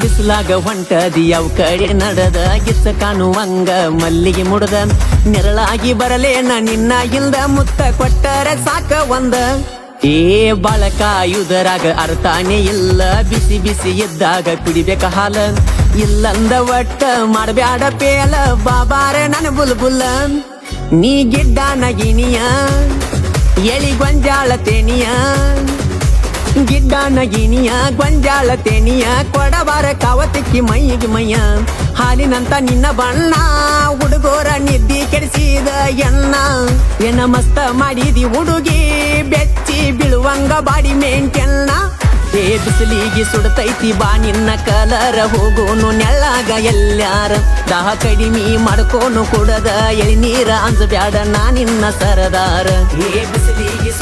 ಬಿಸಿಲಾಗ ಹೊಂಟದಿ ಅವ ಕಡೆ ನಡೆದ ಕಾಣುವಂಗ ಮಲ್ಲಿಗೆ ಮುಡದ ನೆರಳಾಗಿ ಬರಲೇನ ನಿನ್ನ ಇಲ್ದ ಮುತ್ತ ಕೊಟ್ಟರೆ ಸಾಕ ಒಂದ. ಏ ಬಾಳಕ ಯುದರಾಗ ಅರ್ಥಾನೇ ಇಲ್ಲ, ಬಿಸಿ ಬಿಸಿ ಇದ್ದಾಗ ಕುಡಿಬೇಕ ಹಾಲ. ಇಲ್ಲಂದ ಒಟ್ಟ ಮಾಡಬ್ಯಾಡ ಪೇಲ, ಬಾಬಾರ ನನ ಬುಲ್ಬುಲ್ಲ ನೀ ಗಿಡ್ಡ ನಗಿನಿಯ, ಎಳಿ ಗೊಂಜಾಳ ತೇನಿಯ. ಗಿಡ್ಡ ನಗಿನಿಯ ಗೊಂಜಾಳ ತೆನಿಯ ಕೊಡಬಾರ ಕಾವತಿಕ್ಕಿ ಮೈಗೆ ಮೈಯ. ಹಾಲಿನಂತ ನಿನ್ನ ಬಣ್ಣ ಹುಡುಗೋರ ನಿದ್ದಿ ಕೆಡಿಸಿದ ಎನ್ನ. ಎನ್ನ ಮಸ್ತ ಮಾಡಿದಿ ಹುಡುಗಿ ಬೆಚ್ಚಿ ಬಿಳುವಂಗ ಬಾಡಿ ಮೇಂಟೆನ್ನ. ಏ ಬಿಸಿಲಿಗೆ ಸುಡತೈತಿ ಬಾ, ನಿನ್ನ ಕಲರ ಹೋಗೋನು ನೆಳ್ಳಾಗ ಎಲ್ಲಾರ ದಾಹ ಕಡಿಮೆ ಮಾಡ್ಕೋನು ಕುಡದ ಅಂದ ಬ್ಯಾಡ ನಾ ನಿನ್ನ ಸರದಾರ. ಏ ಬಿಸಿಲಿಗೆ